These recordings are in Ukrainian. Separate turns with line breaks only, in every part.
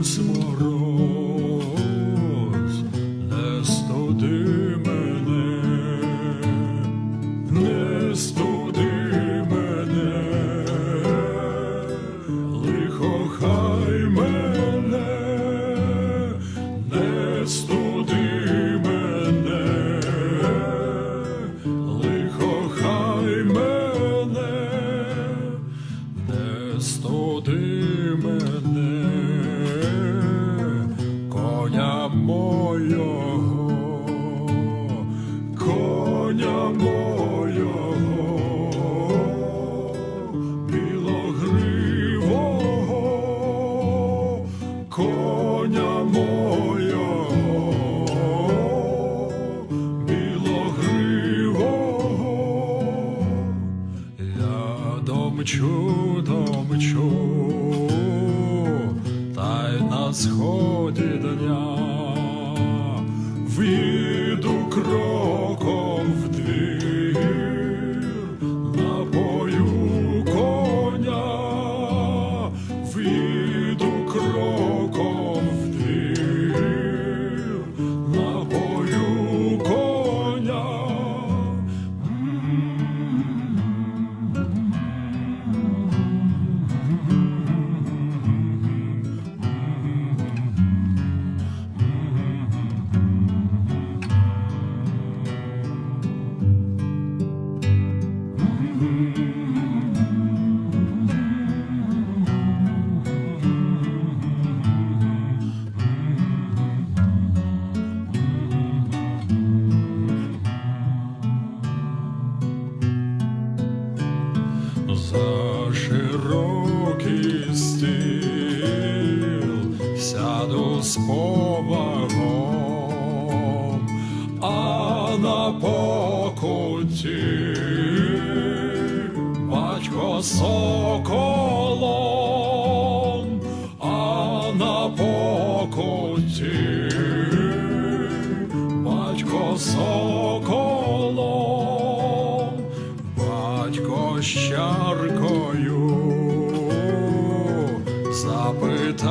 Ой, мороз, мойого, коня мойого, білогривого, коня мойого, білогривого. Я домчу, домчу, та й на сході За широкий стіл батько соколом, а на покуті батько соколом, батько з чаркою запитаються,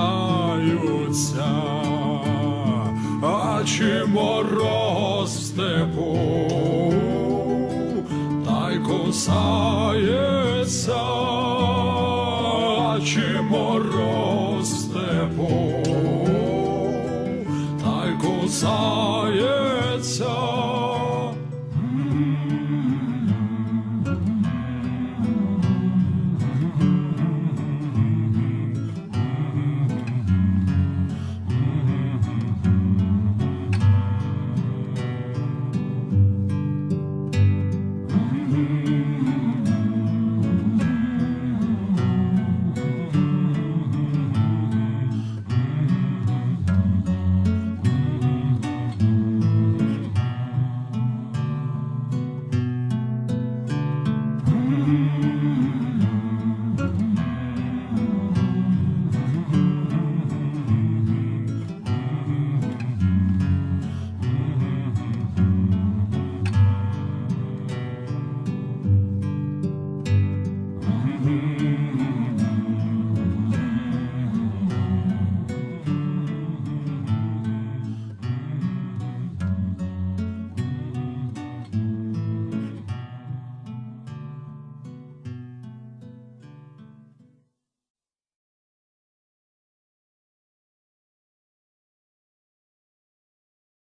а чи мороз в степу, а чи мороз степу, та й кусається.